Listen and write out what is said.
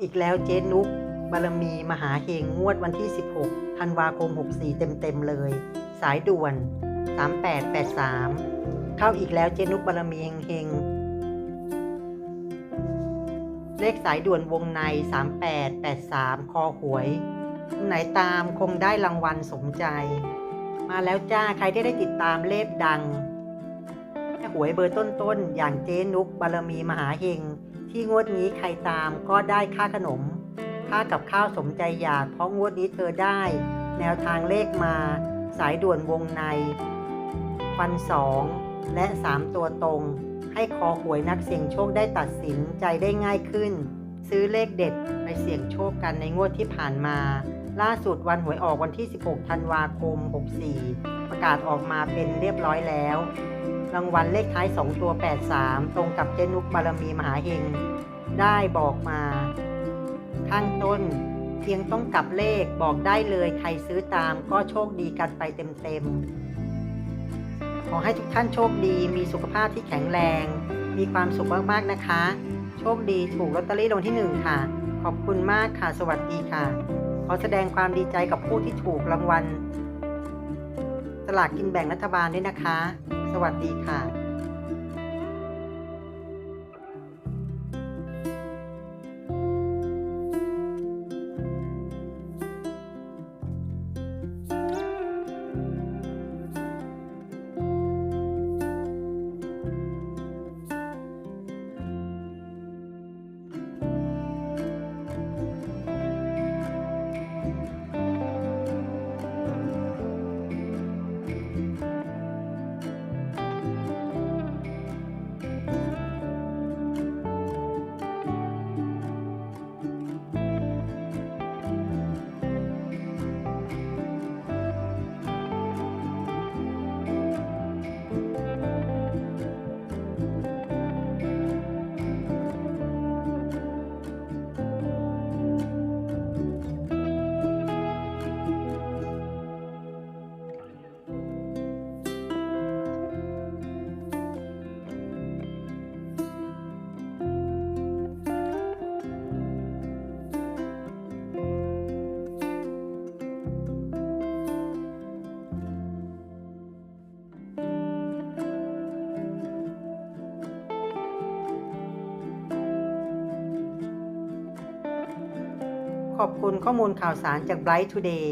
อีกแล้วเจ๊นุกบารมีมหาเฮงงวดวันที่ 16 ธันวาคม 64 เต็มๆเลย สายด่วน 3883 เข้าอีกแล้วเจ๊นุกบารมีเฮงๆเลขสายด่วนวงใน 3883 คอหวย ไหนตามคงได้รางวัลสมใจ มาแล้วจ้า ใครที่ได้ติดตามเลขดังแม่หวยเบอร์ต้นๆ อย่างเจ๊นุกบารมีมหาเฮง ที่งวดนี้ใครตามก็ได้ค่าขนม ค่ากับข้าวสมใจอยาก เพราะงวดนี้เธอได้ แนวทางเลขมา สายด่วนวงใน ฟันสองและ 3 ตัวตรง ให้คอหวยนักเสี่ยงโชคได้ตัดสินใจได้ง่ายขึ้น ซื้อเลขเด็ดไปเสี่ยงโชคกันในงวดที่ผ่านมา ล่าสุดวันหวยออกวันที่ 16 ธันวาคม 64 ประกาศออกมาเป็นเรียบร้อยแล้ว รางวัลเลขท้าย 2 ตัว 83 ตรงกับเจนุกบารมีมหาเฮงได้บอกมา ข้างต้น เพียงต้องกลับเลขบอกได้เลยใครซื้อตามก็โชคดีกันไปเต็มๆ ขอให้ทุกท่านโชคดีมีสุขภาพที่แข็งแรง มีความสุขมากๆนะคะ โชคดีถูกลอตเตอรี่รางวัลที่หนึ่งค่ะ ขอบคุณมากค่ะ สวัสดีค่ะ ขอแสดงความดีใจกับผู้ที่ถูกรางวัล สลากกินแบ่งรัฐบาลด้วยนะคะ สวัสดีค่ะ ขอบคุณข้อมูลข่าวสารจาก Bright Today